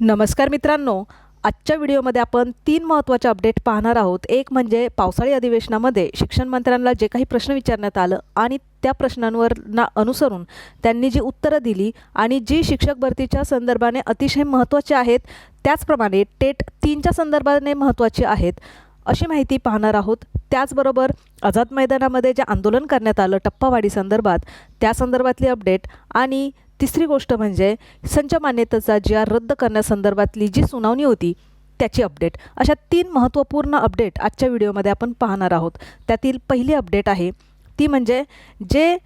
नमस्कार मित्रांनो आजच्या व्हिडिओमध्ये आपण तीन महत्त्वाचे अपडेट पाहणार आहोत. एक म्हणजे पावसाळी अधिवेशनामध्ये शिक्षण मंत्र्यांना जे काही प्रश्न विचारण्यात आलं आणि त्या प्रश्नांवर ना अनुसरून त्यांनी जी उत्तरं दिली आणि जी शिक्षक भरतीच्या संदर्भाने अतिशय महत्त्वाची आहेत त्याचप्रमाणे टेट तीनच्या संदर्भाने महत्त्वाची आहेत अशी माहिती पाहणार आहोत. त्याचबरोबर आझाद मैदानामध्ये जे आंदोलन करण्यात आलं टप्पावाढी संदर्भात त्या संदर्भातली अपडेट आणि तिसरी गोष्ट म्हणजे संच मान्यतेचा जी आर रद्द करण्यासंदर्भातली जी सुनावणी होती त्याची अपडेट. अशा तीन महत्त्वपूर्ण अपडेट आजच्या व्हिडिओमध्ये आपण पाहणार आहोत. त्यातील पहिली अपडेट आहे ती म्हणजे जे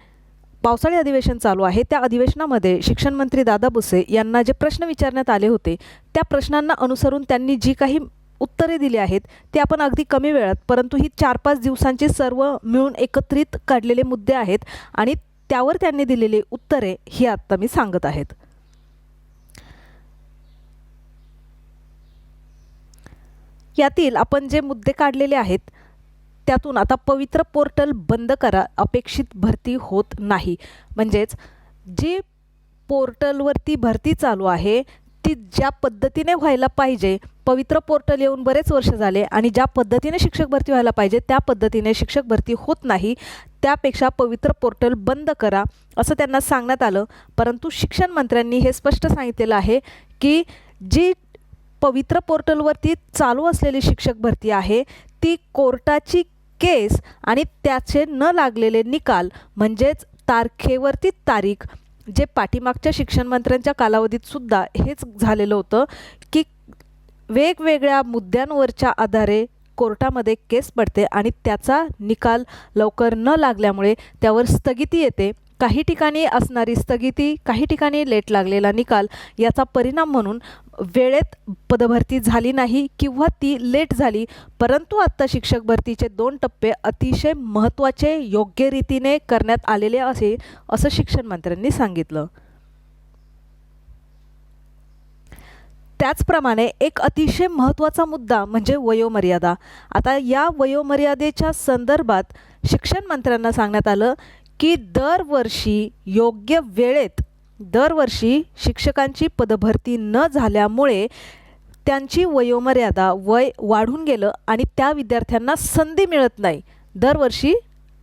पावसाळी अधिवेशन चालू आहे त्या अधिवेशनामध्ये शिक्षण मंत्री दादा भुसे यांना जे प्रश्न विचारण्यात आले होते त्या प्रश्नांना अनुसरून त्यांनी जी काही उत्तरे दिली आहेत ते आपण अगदी कमी वेळात परंतु ही चार पाच दिवसांची सर्व मिळून एकत्रित काढलेले मुद्दे आहेत आणि त्यावर त्यांनी दिलेली उत्तरे ही आत्ता मी सांगत आहेत. यातील आपण जे मुद्दे काढलेले आहेत त्यातून आता पवित्र पोर्टल बंद करा अपेक्षित भरती होत नाही. म्हणजेच जे पोर्टलवरती भरती चालू आहे ती ज्या पद्धतीने व्हायला पाहिजे पवित्र पोर्टल येऊन बरेच वर्ष झाले आणि ज्या पद्धतीने शिक्षक भरती व्हायला पाहिजे त्या पद्धतीने शिक्षक भरती होत नाही त्यापेक्षा पवित्र पोर्टल बंद करा असं त्यांना सांगण्यात आलं. परंतु शिक्षण मंत्र्यांनी हे स्पष्ट सांगितलेलं आहे की जी पवित्र पोर्टलवरती चालू असलेली शिक्षक भरती आहे ती कोर्टाची केस आणि त्याचे न लागलेले निकाल म्हणजेच तारखेवरती तारीख जे पाठीमागच्या शिक्षण मंत्र्यांच्या कालावधीत सुद्धा हेच झालेलं होतं की वेगवेगळ्या मुद्द्यांवरच्या आधारे कोर्टामध्ये केस पडते आणि त्याचा निकाल लवकर न लागल्यामुळे त्यावर स्थगिती येते. काही ठिकाणी असणारी स्थगिती काही ठिकाणी लेट लागलेला निकाल याचा परिणाम म्हणून वेळेत पदभरती झाली नाही किंवा ती लेट झाली परंतु आत्ता शिक्षक भरतीचे दोन टप्पे अतिशय महत्त्वाचे योग्य रीतीने करण्यात आलेले असे असं शिक्षण मंत्र्यांनी सांगितलं. त्याचप्रमाणे एक अतिशय महत्त्वाचा मुद्दा म्हणजे वयोमर्यादा. आता या वयोमर्यादेच्या संदर्भात शिक्षण मंत्र्यांना सांगण्यात आलं की दरवर्षी योग्य वेळेत दरवर्षी शिक्षकांची पदभरती न झाल्यामुळे त्यांची वयोमर्यादा वय वाढून गेलं आणि त्या विद्यार्थ्यांना संधी मिळत नाही. दरवर्षी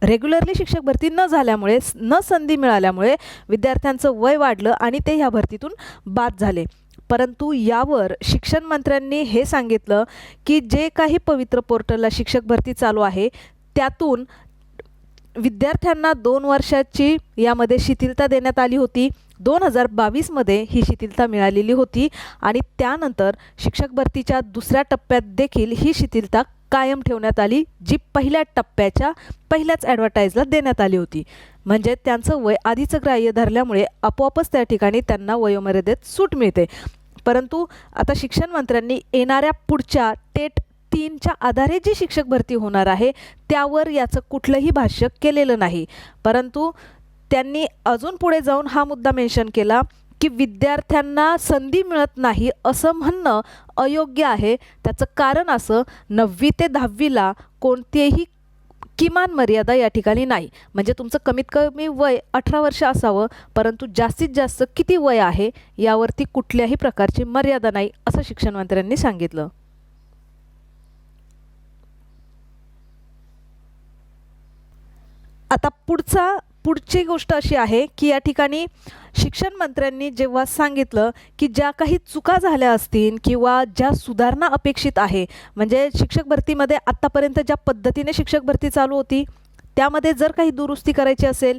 रेग्युलरली शिक्षक भरती न झाल्यामुळे न संधी मिळाल्यामुळे विद्यार्थ्यांचं वय वाढलं आणि ते ह्या भरतीतून बाद झाले. परंतु यावर शिक्षण मंत्र्यांनी हे सांगितलं की जे काही पवित्र पोर्टलला शिक्षक भरती चालू आहे त्यातून विद्यार्थ्यांना दोन वर्षाची यामध्ये शिथिलता देण्यात आली होती. दोन हजार बावीसमध्ये ही शिथिलता मिळालेली होती आणि त्यानंतर शिक्षक भरतीच्या दुसऱ्या टप्प्यात देखील ही शिथिलता कायम ठेवण्यात आली जी पहिल्या टप्प्याच्या पहिल्याच ॲडव्हर्टाईजला देण्यात आली होती. म्हणजे त्यांचं वय आधीचं ग्राह्य धरल्यामुळे आपोआपच त्या ठिकाणी त्यांना वयोमर्यादेत सूट मिळते. परंतु आता शिक्षण मंत्र्यांनी येणाऱ्या पुढच्या टेट तीनच्या आधारे जी शिक्षक भरती होणार आहे त्यावर याचं कुठलंही भाष्य केलेलं नाही. परंतु त्यांनी अजून पुढे जाऊन हा मुद्दा मेन्शन केला की विद्यार्थ्यांना संधी मिळत नाही असं म्हणणं अयोग्य आहे. त्याचं कारण असं नववी ते दहावीला कोणतेही किमान मर्यादा या ठिकाणी नाही. म्हणजे तुमचं कमीत कमी वय अठरा वर्ष असावं परंतु जास्तीत जास्त किती वय आहे यावरती कुठल्याही प्रकारची मर्यादा नाही असं शिक्षण मंत्र्यांनी सांगितलं. आता पुढचा पुढची गोष्ट अशी आहे की या ठिकाणी शिक्षण मंत्र्यांनी जेव्हा सांगितलं की ज्या काही चुका झाल्या असतील किंवा ज्या सुधारणा अपेक्षित आहे म्हणजे शिक्षक भरतीमध्ये आत्तापर्यंत ज्या पद्धतीने शिक्षक भरती चालू होती त्यामध्ये जर काही दुरुस्ती करायची असेल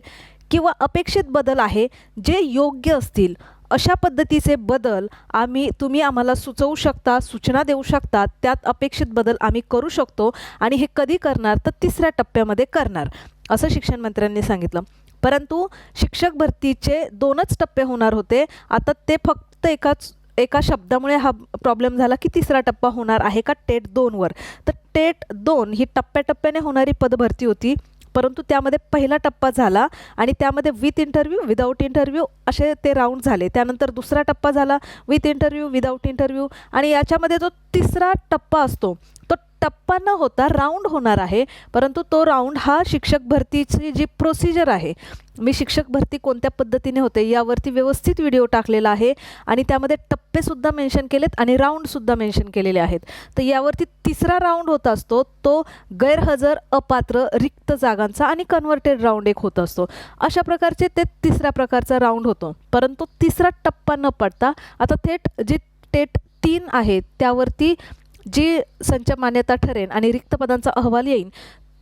किंवा अपेक्षित बदल आहे जे योग्य असतील अशा पद्धतीचे बदल आम्ही तुम्ही आम्हाला सुचवू शकता सूचना देऊ शकता त्यात अपेक्षित बदल आम्ही करू शकतो आणि हे कधी करणार तर तिसऱ्या टप्प्यामध्ये करणार असं शिक्षण मंत्र्यांनी सांगितलं. परंतु शिक्षक भरतीचे दोनच टप्पे होणार होते. आता ते फक्त एकाच एका शब्दामुळे हा प्रॉब्लेम झाला की तिसरा टप्पा होणार आहे का टेट दोनवर. तर टेट दोन ही टप्प्याटप्प्याने होणारी पदभरती होती. परंतु त्यामध्ये पहिला टप्पा झाला आणि त्यामध्ये विथ इंटरव्ह्यू विदाऊट इंटरव्ह्यू असे ते राऊंड झाले. त्यानंतर दुसरा टप्पा झाला विथ इंटरव्ह्यू विदाऊट इंटरव्ह्यू आणि याच्यामध्ये जो तिसरा टप्पा असतो टप्पा न होता राऊंड होणार आहे. परंतु तो राऊंड हा शिक्षक भरतीची जी प्रोसिजर आहे मी शिक्षक भरती कोणत्या पद्धतीने होते यावरती व्यवस्थित व्हिडिओ टाकलेला आहे आणि त्यामध्ये टप्पेसुद्धा मेन्शन केलेत आणि राऊंडसुद्धा मेन्शन केलेले आहेत. तर यावरती तिसरा राऊंड होत असतो तो गैरहजर अपात्र रिक्त जागांचा आणि कन्व्हर्टेड राऊंड एक होत असतो. अशा प्रकारचे ते तिसऱ्या प्रकारचा राऊंड होतो. परंतु तिसरा टप्पा न पडता आता थेट जी टेट तीन आहे त्यावरती जी संच मान्यता ठरेन आणि रिक्त पदांचा अहवाल येईन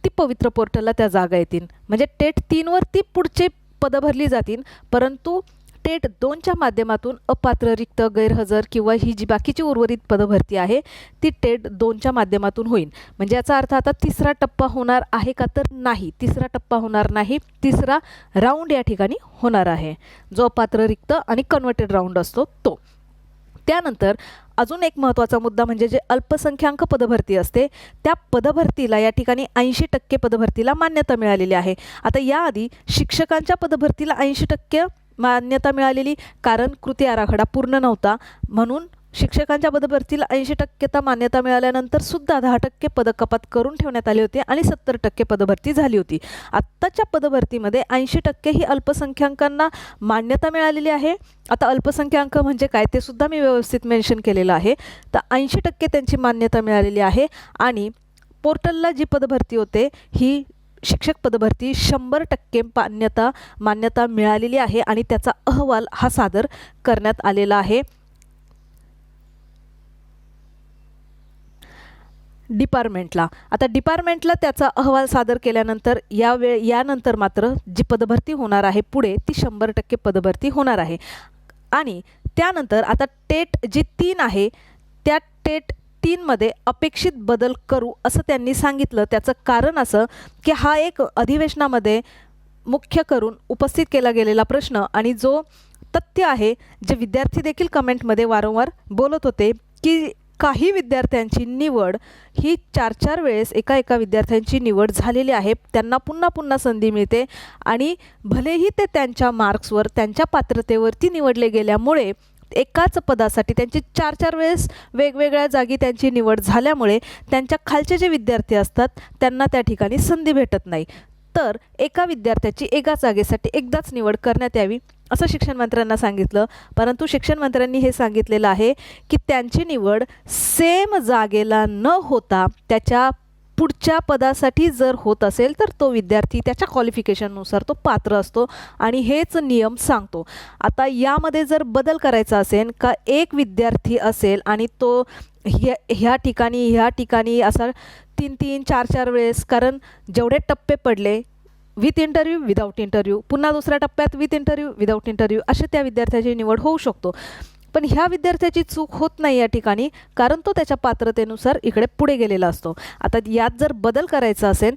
ती पवित्र पोर्टलला त्या जागा येतील. म्हणजे टेट तीनवर ती पुढचे पदं भरली जातील परंतु टेट दोनच्या माध्यमातून अपात्र रिक्त गैरहजर किंवा ही जी बाकीची उर्वरित पदं भरती आहे ती टेट दोनच्या माध्यमातून होईल. म्हणजे याचा अर्थ आता तिसरा टप्पा होणार आहे का तर नाही. तिसरा टप्पा होणार नाही तिसरा राऊंड या ठिकाणी होणार आहे. जो अपात्र रिक्त आणि कन्वर्टेड राऊंड असतो तो. त्यानंतर अजून एक महत्त्वाचा मुद्दा म्हणजे जे अल्पसंख्याक पदभरती असते त्या पदभरतीला या ठिकाणी ऐंशी टक्के पदभरतीला मान्यता मिळालेली आहे. आता याआधी शिक्षकांच्या पदभरतीला ऐंशी टक्के मान्यता मिळालेली कारण कृती आराखडा पूर्ण नव्हता म्हणून शिक्षकांच्या पदभरतीला ऐंशी टक्केता मान्यता मिळाल्यानंतर सुद्धा दहा टक्के पदकपात करून ठेवण्यात आली होती आणि सत्तर टक्के पदभरती झाली होती. आत्ताच्या पदभरतीमध्ये ऐंशी टक्के ही अल्पसंख्याकांना मान्यता मिळालेली आहे. आता अल्पसंख्याक म्हणजे काय ते सुद्धा मी व्यवस्थित मेन्शन केलेलं आहे. तर ऐंशी टक्के त्यांची मान्यता मिळालेली आहे आणि पोर्टलला जी पदभरती होते ही शिक्षक पदभरती शंभर टक्के मान्यता मान्यता मिळालेली आहे आणि त्याचा अहवाल हा सादर करण्यात आलेला आहे. डिपार्टमेंटला. आता डिपार्टमेंटला त्याचा अहवाल सादर केल्यानंतर या वेळ यानंतर मात्र जी पदभरती होणार आहे पुढे ती शंभर टक्के पदभरती होणार आहे. आणि त्यानंतर आता टेट जी तीन आहे त्या टेट तीनमध्ये अपेक्षित बदल करू असं त्यांनी सांगितलं. त्याचं कारण असं की हा एक अधिवेशनामध्ये मुख्य करून उपस्थित केला गेलेला प्रश्न आणि जो तथ्य आहे जे विद्यार्थी देखील कमेंटमध्ये वारंवार बोलत होते की काही विद्यार्थ्यांची निवड ही चार चार वेळेस एका एका विद्यार्थ्यांची निवड झालेली आहे. त्यांना पुन्हा पुन्हा संधी मिळते आणि भलेही ते त्यांच्या मार्क्सवर त्यांच्या पात्रतेवरती निवडले गेल्यामुळे एकाच पदासाठी त्यांची चार चार वेळेस वेगवेगळ्या जागी त्यांची निवड झाल्यामुळे त्यांच्या खालचे जे विद्यार्थी असतात त्यांना त्या ठिकाणी संधी भेटत नाही. तर एका विद्यार्थ्याची एका जागेसाठी एकदाच निवड करण्यात यावी. असं शिक्षण मंत्र्यांना सांगितलं. परंतु शिक्षण मंत्र्यांनी हे सांगितलेलं आहे की त्यांची निवड सेम जागेला न होता त्याच्या पुढच्या पदासाठी जर होत असेल तर तो विद्यार्थी त्याच्या क्वालिफिकेशननुसार तो पात्र असतो आणि हेच नियम सांगतो. आता यामध्ये जर बदल करायचा असेल का एक विद्यार्थी असेल आणि तो ह्या ह्या ठिकाणी ह्या ठिकाणी असा तीन तीन चार चार वेळेस कारण जेवढे टप्पे पडले विथ इंटरव्ह्यू विदाऊट इंटरव्ह्यू पुन्हा दुसऱ्या टप्प्यात विथ इंटरव्ह्यू विदाऊट इंटरव्ह्यू असे त्या विद्यार्थ्याची निवड होऊ शकतो. पण ह्या विद्यार्थ्याची चूक होत नाही या ठिकाणी कारण तो त्याच्या पात्रतेनुसार इकडे पुढे गेलेला असतो. आता यात जर बदल करायचा असेल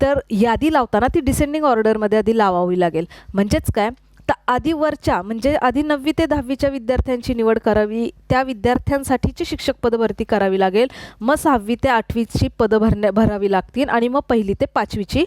तर यादी लावताना ती डिसेंडिंग ऑर्डरमध्ये आधी लावावी लागेल. म्हणजेच काय? तर आधी वरच्या म्हणजे आधी नववी ते दहावीच्या विद्यार्थ्यांची निवड करावी त्या विद्यार्थ्यांसाठीची शिक्षक पदभरती करावी लागेल. मग सहावी ते आठवीची पदं भरण्या भरावी लागतील आणि मग पहिली ते पाचवीची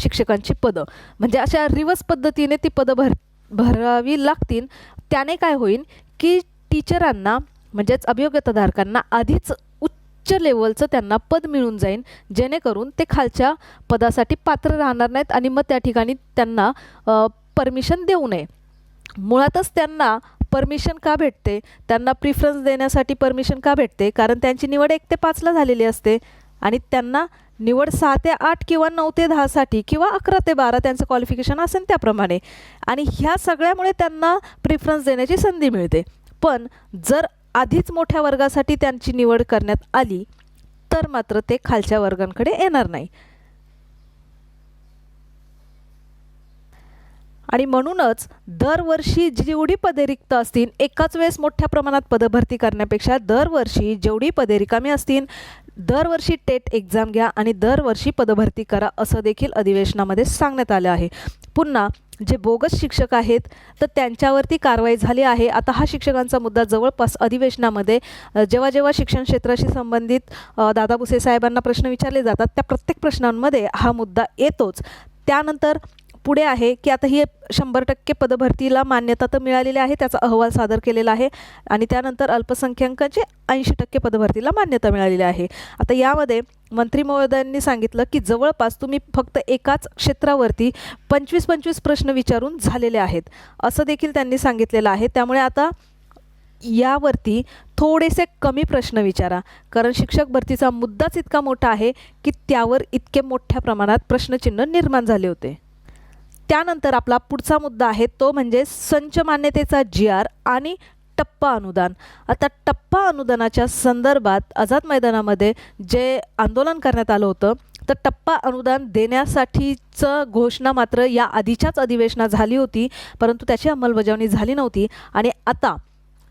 शिक्षकांची पदं. म्हणजे अशा रिवर्स पद्धतीने ती पदं भर भरावी लागतील. त्याने काय होईल की टीचरांना म्हणजेच अभियोग्यताधारकांना आधीच उच्च लेवलचं त्यांना पद मिळून जाईल जेणेकरून ते खालच्या पदासाठी पात्र राहणार नाहीत आणि मग त्या ठिकाणी त्यांना परमिशन देऊ नये. मुळातच त्यांना परमिशन का भेटते? त्यांना प्रिफरन्स देण्यासाठी परमिशन का भेटते? कारण त्यांची निवड एक ते पाचला झालेली असते आणि त्यांना निवड सहा ते आठ किंवा नऊ ते दहासाठी किंवा अकरा ते बारा त्यांचं क्वालिफिकेशन असेल त्याप्रमाणे. आणि ह्या सगळ्यामुळे त्यांना प्रिफरन्स देण्याची संधी मिळते. पण जर आधीच मोठ्या वर्गासाठी त्यांची निवड करण्यात आली तर मात्र ते खालच्या वर्गांकडे येणार नाही. आणि म्हणूनच दरवर्षी जेवढी पदे रिक्त असतील एकाच वेळेस मोठ्या प्रमाणात पदभरती करण्यापेक्षा दरवर्षी जेवढी पदे रिकामी असतील दरवर्षी टेट एक्झाम घ्या आणि दरवर्षी पदभरती करा असं देखील अधिवेशनामध्ये सांगण्यात आलं आहे. पुन्हा जे बोगस शिक्षक आहेत तर त्यांच्यावरती कारवाई झाली आहे. आता हा शिक्षकांचा मुद्दा जवळपास अधिवेशनामध्ये जेव्हा जेव्हा शिक्षण क्षेत्राशी संबंधित दादा भुसे साहेबांना प्रश्न विचारले जातात त्या प्रत्येक प्रश्नांमध्ये हा मुद्दा येतोच. त्यानंतर पुढे आहे की आता ही शंभर टक्के पदभरतीला मान्यता तर मिळालेली आहे त्याचा अहवाल सादर केलेला आहे आणि त्यानंतर अल्पसंख्याकांचे ऐंशी टक्के पदभरतीला मान्यता मिळालेली आहे. आता यामध्ये मंत्री महोदयांनी सांगितलं की जवळपास तुम्ही फक्त एकाच क्षेत्रावरती पंचवीस पंचवीस प्रश्न विचारून झालेले आहेत. असं देखील त्यांनी सांगितलेलं आहे. त्यामुळे आता यावरती थोडेसे कमी प्रश्न विचारा. कारण शिक्षक भरतीचा मुद्दाच इतका मोठा आहे की त्यावर इतके मोठ्या प्रमाणात प्रश्नचिन्ह निर्माण झाले होते. त्यानंतर आपला पुढचा मुद्दा आहे तो म्हणजे संच मान्यतेचा जी आर आणि टप्पा अनुदान. आता टप्पा अनुदानाच्या संदर्भात आझाद मैदानामध्ये जे आंदोलन करण्यात आलं होतं तर टप्पा अनुदान देण्यासाठीचं घोषणा मात्र या आधीच्याच अधिवेशनात झाली होती परंतु त्याची अंमलबजावणी झाली नव्हती. आणि आता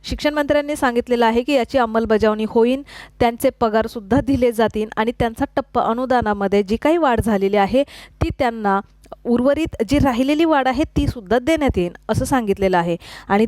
शिक्षण मंत्र्यांनी सांगितलेलं आहे की याची अंमलबजावणी होईल त्यांचे पगारसुद्धा दिले जातील आणि त्यांचा टप्पा अनुदानामध्ये जी काही वाढ झालेली आहे ती त्यांना उर्वरित जी राहिलेली वाढ आहे ती सुद्धा देण्यात येईल असं सांगितलेलं आहे. आणि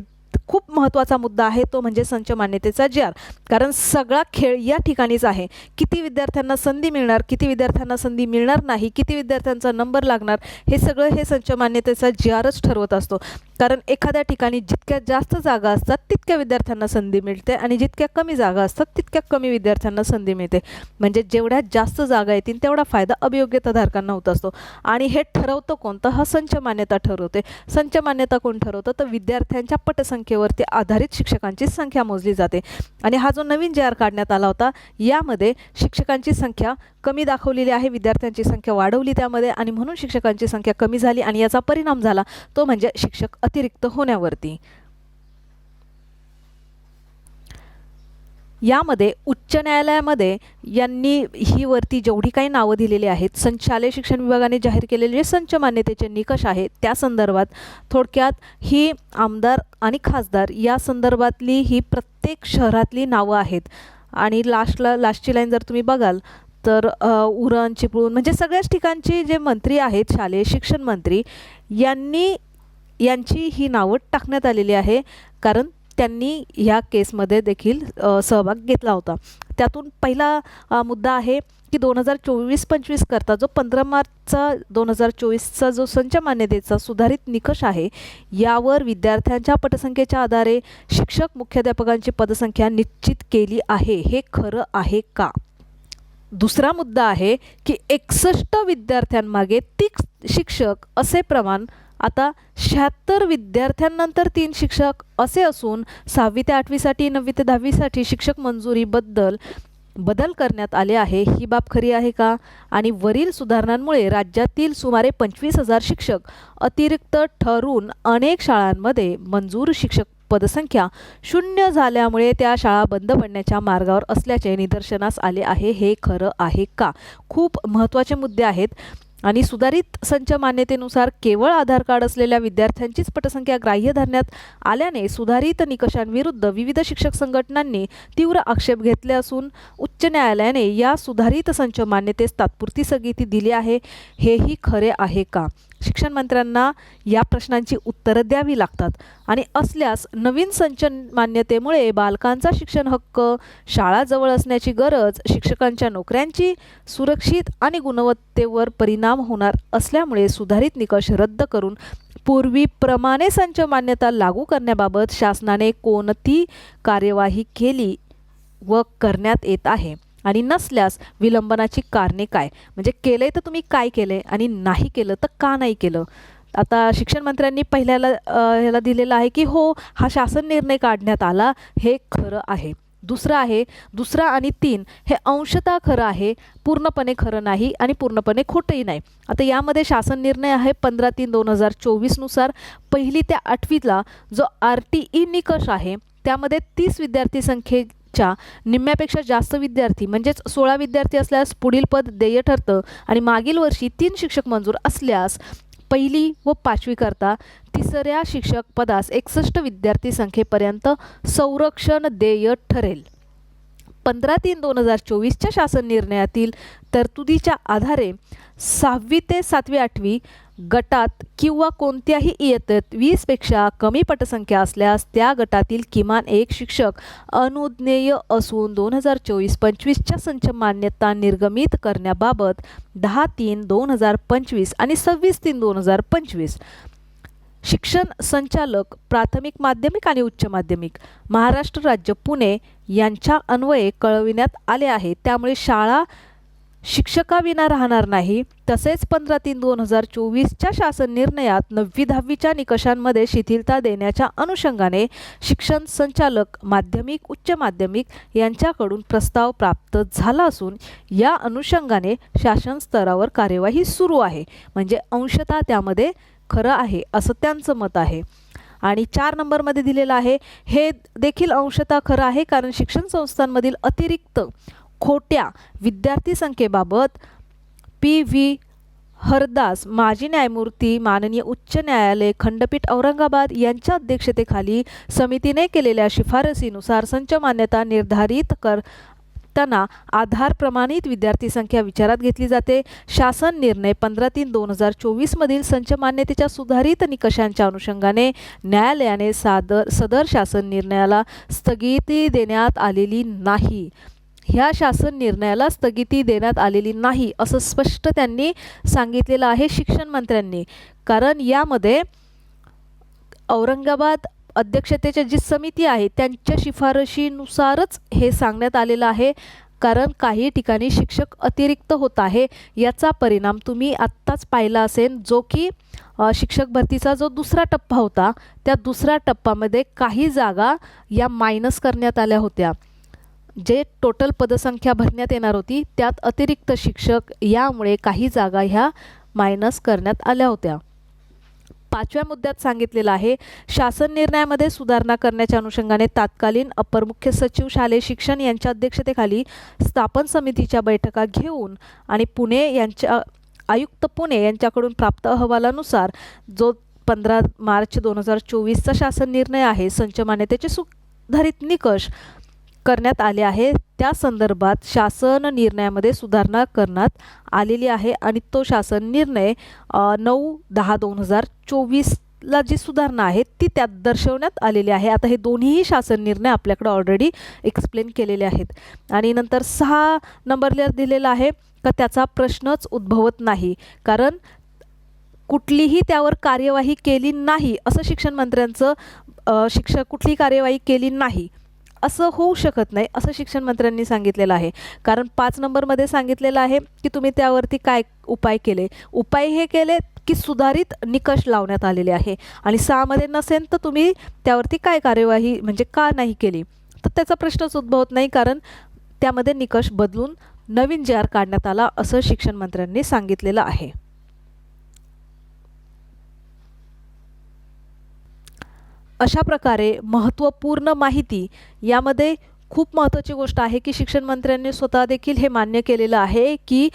खूप महत्त्वाचा मुद्दा आहे तो म्हणजे संच मान्यतेचा जी आर कारण सगळा खेळ या ठिकाणीच आहे. किती विद्यार्थ्यांना संधी मिळणार किती विद्यार्थ्यांना संधी मिळणार नाही किती विद्यार्थ्यांचा नंबर लागणार हे सगळं हे संच मान्यतेचा जी आरच ठरवत असतो. कारण एखाद्या ठिकाणी जितक्या जास्त जागा असतात तितक्या विद्यार्थ्यांना संधी मिळते आणि जितक्या कमी जागा असतात तितक्या कमी विद्यार्थ्यांना संधी मिळते. म्हणजे जेवढ्या जास्त जागा येतील तेवढा फायदा अभियोग्यताधारकांना होत असतो. आणि हे ठरवतं कोणतं? हा संच मान्यता ठरवते. संच मान्यता कोण ठरवतं? तर विद्यार्थ्यांच्या पटसंख्येवरती आधारित शिक्षकांची संख्या मोजली जाते. आणि हा जो नवीन जे आर काढण्यात आला होता यामध्ये शिक्षकांची संख्या कमी दाखवलेली आहे विद्यार्थ्यांची संख्या वाढवली त्यामध्ये आणि म्हणून शिक्षकांची संख्या कमी झाली आणि याचा परिणाम झाला तो म्हणजे शिक्षक अतिरिक्त होण्यावरती. यामध्ये उच्च न्यायालयामध्ये यांनी ही वरती जेवढी काही नावं दिलेली आहेत सं शालेय शिक्षण विभागाने जाहीर केलेले जे संच मान्यतेचे निकष आहेत त्या संदर्भात थोडक्यात ही आमदार आणि खासदार या संदर्भातली ही प्रत्येक शहरातली नावं आहेत. आणि लास्टला लास्टची लाईन जर तुम्ही बघाल तर उरण चिपळूण म्हणजे सगळ्याच ठिकाणचे जे मंत्री आहेत शालेय शिक्षण मंत्री यांनी यांची ही नावं टाकण्यात आलेली आहे. कारण त्यांनी ह्या केसमध्ये देखील सहभाग घेतला होता. त्यातून पहिला मुद्दा आहे की दोन हजार चोवीस पंचवीस करता जो पंधरा मार्चचा दोन हजार चोवीसचा जो संच मान्यतेचा सुधारित निकष आहे यावर विद्यार्थ्यांच्या पटसंख्येच्या आधारे शिक्षक मुख्याध्यापकांची पदसंख्या निश्चित केली आहे. हे खरं आहे का? दुसरा मुद्दा आहे की एकसष्ट विद्यार्थ्यांमागे तीस शिक्षक असे प्रमाण आता शहात्तर विद्यार्थ्यांनंतर तीन शिक्षक असे असून सहावी ते आठवीसाठी नववी ते दहावीसाठी शिक्षक मंजुरीबद्दल बदल करण्यात आले आहे ही बाब खरी आहे का? आणि वरील सुधारणांमुळे राज्यातील सुमारे पंचवीस हजार शिक्षक अतिरिक्त ठरून अनेक शाळांमध्ये मंजूर शिक्षक पदसंख्या शून्य झाल्यामुळे त्या शाळा बंद पडण्याच्या मार्गावर असल्याचे निदर्शनास आले आहे. हे खरं आहे का? खूप महत्त्वाचे मुद्दे आहेत आणि सुधारित संच मान्यतेनुसार केवळ आधार कार्ड असलेल्या विद्यार्थ्यांचीच पटसंख्या ग्राह्य धरण्यात आल्याने सुधारित निकषांविरुद्ध विविध शिक्षक संघटनांनी तीव्र आक्षेप घेतले असून उच्च न्यायालयाने या सुधारित संच मान्यतेस तात्पुरती स्थगिती दिली आहे. हेही खरे आहे का? शिक्षण मंत्र्यांना या प्रश्नांची उत्तरं द्यावी लागतात. आणि असल्यास नवीन संच मान्यतेमुळे बालकांचा शिक्षण हक्क शाळा जवळ असण्याची गरज शिक्षकांच्या नोकऱ्यांची सुरक्षित आणि गुणवत्तेवर परिणाम होणार असल्यामुळे सुधारित निकष रद्द करून पूर्वीप्रमाणे संच मान्यता लागू करण्याबाबत शासनाने कोणती कार्यवाही केली व करण्यात येत आहे? आणि नसल्यास विलंबनाची कारणे काय? म्हणजे केलं आहे तर तुम्ही काय केलं आहे आणि नाही केलं तर का नाही केलं? आता शिक्षण मंत्र्यांनी पहिल्याला ह्याला दिलेलं आहे की हो हा शासन निर्णय काढण्यात आला हे खरं आहे. दुसरं आहे दुसरा आणि तीन हे अंशतः खरं आहे पूर्णपणे खरं नाही आणि पूर्णपणे खोटंही नाही. आता यामध्ये शासन निर्णय आहे पंधरा तीन दोन हजार चोवीसनुसार. पहिली ते आठवीला जो आर टी ई निकष आहे त्यामध्ये तीस विद्यार्थी संख्ये च्या निम्म्यापेक्षा जास्त विद्यार्थी म्हणजेच सोळा विद्यार्थी असल्यास पुढील पद देय ठरतं आणि मागील वर्षी तीन शिक्षक मंजूर असल्यास पहिली व पाचवी करता तिसऱ्या शिक्षक पदास एकसष्ट विद्यार्थी संख्येपर्यंत संरक्षण देय ठरेल. पंधरा तीन दोन हजार चोवीसच्या शासन निर्णयातील तरतुदीच्या आधारे सहावी ते सातवी आठवी गटात किंवा कोणत्याही इयत्तेत वीसपेक्षा कमी पटसंख्या असल्यास त्या गटातील किमान एक शिक्षक अनुज्ञेय असून दोन हजार चोवीस पंचवीसच्या संच मान्यता निर्गमित करण्याबाबत दहा तीन दोन हजार पंचवीस आणि सव्वीस तीन दोन हजार पंचवीस. शिक्षण संचालक प्राथमिक माध्यमिक आणि उच्च माध्यमिक. महाराष्ट्र राज्य पुणे यांच्या अन्वये कळविण्यात आले आहे. त्यामुळे शाळा शिक्षकाविना राहणार नाही. तसेच पंधरा तीन दोन हजार चोवीसच्या शासन निर्णयात नववी दहावीच्या निकषांमध्ये शिथिलता देण्याच्या अनुषंगाने शिक्षण संचालक माध्यमिक उच्च माध्यमिक यांच्याकडून प्रस्ताव प्राप्त झाला असून या अनुषंगाने शासन स्तरावर कार्यवाही सुरू आहे. म्हणजे अंशतः त्यामध्ये खरं आहे असं त्यांचं मत आहे. आणि चार नंबरमध्ये दिलेलं आहे हे देखील अंशतः खरं आहे कारण शिक्षण संस्थांमधील अतिरिक्त खोट्या विद्यार्थी संख्येबाबत पी व्ही. हरदास माजी न्यायमूर्ती माननीय उच्च न्यायालय खंडपीठ औरंगाबाद यांच्या अध्यक्षतेखाली समितीने केलेल्या शिफारसीनुसार संच मान्यता निर्धारित करताना आधार प्रमाणित विद्यार्थी संख्या विचारात घेतली जाते. शासन निर्णय पंधरा तीन दोन हजार चोवीसमधील संच मान्यतेच्या सुधारित निकषांच्या अनुषंगाने न्यायालयाने सादर सदर शासन निर्णयाला स्थगिती देण्यात आलेली नाही. ह्या शासन निर्णयाला स्थगिती देण्यात आलेली नाही असं स्पष्ट त्यांनी सांगितलेलं आहे शिक्षण मंत्र्यांनी. कारण यामध्ये औरंगाबाद अध्यक्षतेच्या जी समिती आहे त्यांच्या शिफारशीनुसारच हे सांगण्यात आलेलं आहे. कारण काही ठिकाणी शिक्षक अतिरिक्त होत आहे याचा परिणाम तुम्ही आत्ताच पाहिला असेल जो की शिक्षक भरतीचा जो दुसरा टप्पा होता त्या दुसऱ्या टप्प्यामध्ये काही जागा या मायनस करण्यात आल्या होत्या. जे टोटल पदसंख्या भरण्यात येणार होती त्यात अतिरिक्त शिक्षक यामुळे काही जागा ह्या मायनस करण्यात आल्या होत्या. पाचव्या मुद्द्यात सांगितलेलं आहे शासन निर्णयामध्ये सुधारणा करण्याच्या अनुषंगाने तात्कालीन अपर मुख्य सचिव शालेय शिक्षण यांच्या अध्यक्षतेखाली स्थापन समितीच्या बैठका घेऊन आणि पुणे यांच्या आयुक्त पुणे यांच्याकडून प्राप्त अहवालानुसार जो पंधरा मार्च दोन हजार चोवीसचा शासन निर्णय आहे संच मान्यतेचे सुधारित निकष करण्यात आले आहे. त्या संदर्भात शासन निर्णयामध्ये सुधारणा करण्यात आलेली आहे आणि तो शासन निर्णय नऊ दहा दोन हजार चोवीसला जी सुधारणा आहे ती त्यात दर्शवण्यात आलेली आहे. आता हे दोन्हीही शासन निर्णय आपल्याकडे ऑलरेडी एक्सप्लेन केलेले आहेत. आणि नंतर सहा नंबरला दिलेला आहे का त्याचा प्रश्नच उद्भवत नाही. कारण कुठलीही त्यावर कार्यवाही केली नाही असं शिक्षण मंत्र्यांचं शिक्षक कुठलीही कार्यवाही केली नाही. असं होऊ शकत नाही असं शिक्षण मंत्र्यांनी सांगितलेलं आहे. कारण पाच नंबरमध्ये सांगितलेलं आहे की तुम्ही त्यावरती काय उपाय केले? उपाय हे केले की सुधारित निकष लावण्यात आलेले आहे. आणि सहामध्ये नसेल तर तुम्ही त्यावरती काय कार्यवाही म्हणजे का नाही केली? तर त्याचा प्रश्नच उद्भवत नाही कारण त्यामध्ये निकष बदलून नवीन जे आर काढण्यात आला असं शिक्षण मंत्र्यांनी सांगितलेलं आहे. अशा प्रकारे महत्त्वपूर्ण माहिती यामध्ये खूप महत्त्वाची गोष्ट आहे की शिक्षण मंत्र्यांनी स्वतः देखील हे मान्य केलेलं आहे की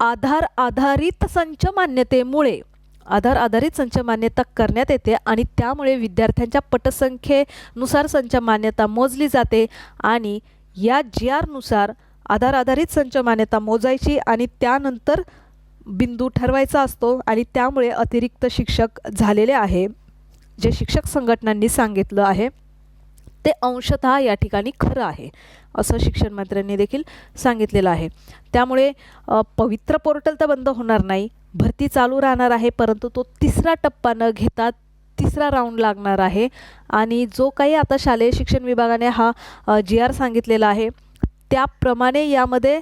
आधार आधारित संच मान्यतेमुळे आधार आधारित संच मान्यता करण्यात येते आणि त्यामुळे विद्यार्थ्यांच्या पटसंख्येनुसार संच मान्यता मोजली जाते आणि या जी आरनुसार आधार आधारित संच मान्यता मोजायची आणि त्यानंतर बिंदू ठरवायचा असतो आणि त्यामुळे अतिरिक्त शिक्षक झालेले आहे. जे शिक्षक संघटनांनी सांगितलं आहे ते अंशतः या ठिकाणी खरं आहे असं शिक्षण मंत्र्यांनी देखील सांगितलेलं आहे. त्यामुळे पवित्र पोर्टल तर बंद होणार नाही भरती चालू राहणार आहे परंतु तो तिसरा टप्पा न घेता तिसरा राऊंड लागणार आहे आणि जो काही आता शालेय शिक्षण विभागाने हा जी आर सांगितलेला आहे त्याप्रमाणे यामध्ये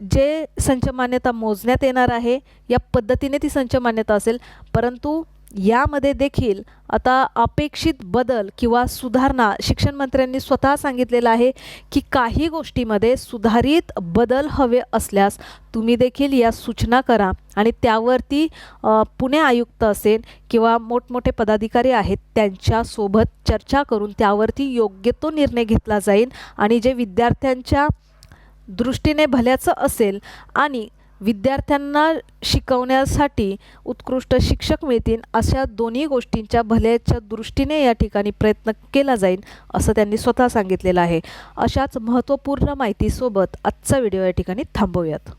जे संच मान्यता मोजण्यात येणार आहे या पद्धतीने ती संच मान्यता असेल परंतु यामध्ये देखील आता अपेक्षित बदल किंवा सुधारणा शिक्षण मंत्र्यांनी स्वतः सांगितलेलं आहे की काही गोष्टीमध्ये सुधारित बदल हवे असल्यास तुम्ही देखील या सूचना करा आणि त्यावरती पुणे आयुक्त असेल किंवा मोठमोठे पदाधिकारी आहेत त्यांच्यासोबत चर्चा करून त्यावरती योग्य तो निर्णय घेतला जाईल आणि जे विद्यार्थ्यांच्या दृष्टीने भल्याचं असेल आणि विद्यार्थ्यांना शिकवण्यासाठी उत्कृष्ट शिक्षक मिळतील अशा दोन्ही गोष्टींच्या भल्याच्या दृष्टीने या ठिकाणी प्रयत्न केला जाईल असं त्यांनी स्वतः सांगितलेलं आहे. अशाच महत्त्वपूर्ण माहितीसोबत आजचा व्हिडिओ या ठिकाणी थांबवूयात.